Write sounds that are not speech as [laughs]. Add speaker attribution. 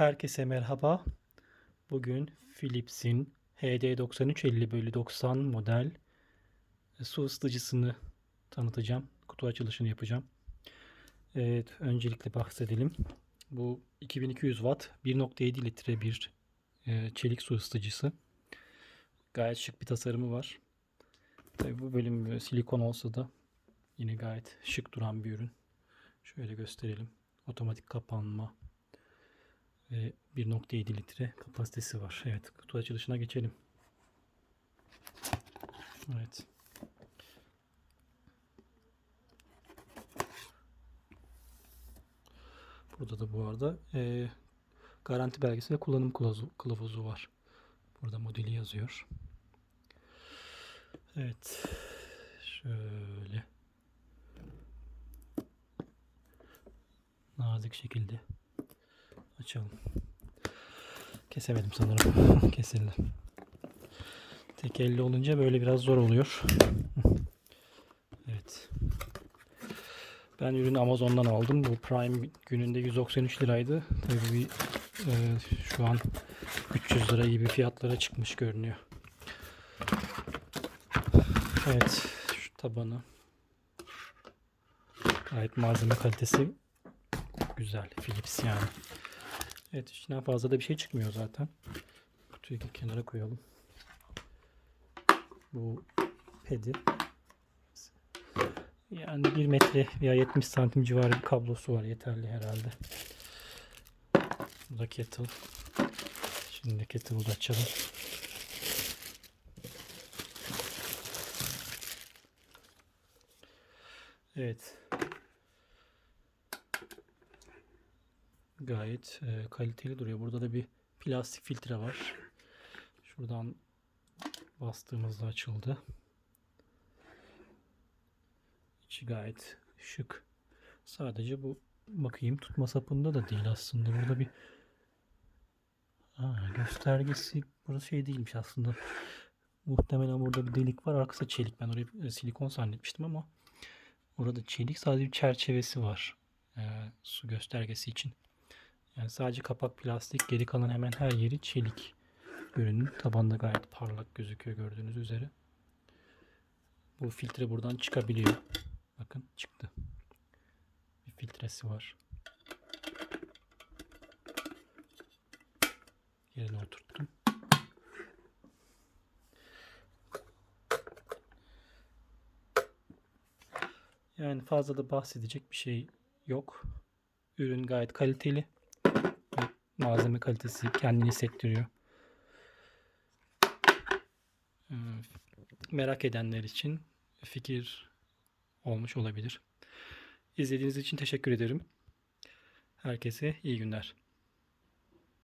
Speaker 1: Herkese merhaba. Bugün Philips'in HD9350 bölü 90 model e, su ısıtıcısını tanıtacağım. Kutu açılışını yapacağım. Evet, öncelikle bahsedelim. Bu 2200 watt 1.7 litre bir e, çelik su ısıtıcısı. Gayet şık bir tasarımı var. Tabii bu bölüm e, silikon olsa da yine gayet şık duran bir ürün. Şöyle gösterelim. Otomatik kapanma ve 1.7 litre kapasitesi var. Evet, kutu açılışına geçelim. Evet. Burada da bu arada e, garanti belgesi ve kullanım kılavuzu, kılavuzu var. Burada modeli yazıyor. Evet. Şöyle. Nazik şekilde açalım. Kesemedim sanırım. [laughs] Kesildi. Tek elle olunca böyle biraz zor oluyor. Evet. Ben ürünü Amazon'dan aldım. Bu Prime gününde 193 liraydı. Tabii e, şu an 300 lira gibi fiyatlara çıkmış görünüyor. Evet. Şu tabanı. Gayet malzeme kalitesi güzel. Philips yani. Evet içinden fazla da bir şey çıkmıyor zaten. Kutuyu kenara koyalım. Bu pedi. Yani 1 metre veya 70 santim civarı bir kablosu var. Yeterli herhalde. Bu da kettle. Şimdi kettle'ı da açalım. Evet. Gayet e, kaliteli duruyor. Burada da bir plastik filtre var. Şuradan bastığımızda açıldı. İçi gayet şık. Sadece bu bakayım tutma sapında da değil aslında. Burada bir Aa, göstergesi burası şey değilmiş aslında. Muhtemelen burada bir delik var. Arkası çelik. Ben orayı e, silikon zannetmiştim ama orada çelik sadece bir çerçevesi var. E, su göstergesi için. Yani sadece kapak plastik, geri kalan hemen her yeri çelik. Ürünün tabanda gayet parlak gözüküyor gördüğünüz üzere. Bu filtre buradan çıkabiliyor. Bakın çıktı. Bir filtresi var. Yerine oturttum. Yani fazla da bahsedecek bir şey yok. Ürün gayet kaliteli malzeme kalitesi kendini hissettiriyor. Ee, Merak edenler için fikir olmuş olabilir. İzlediğiniz için teşekkür ederim. Herkese iyi günler.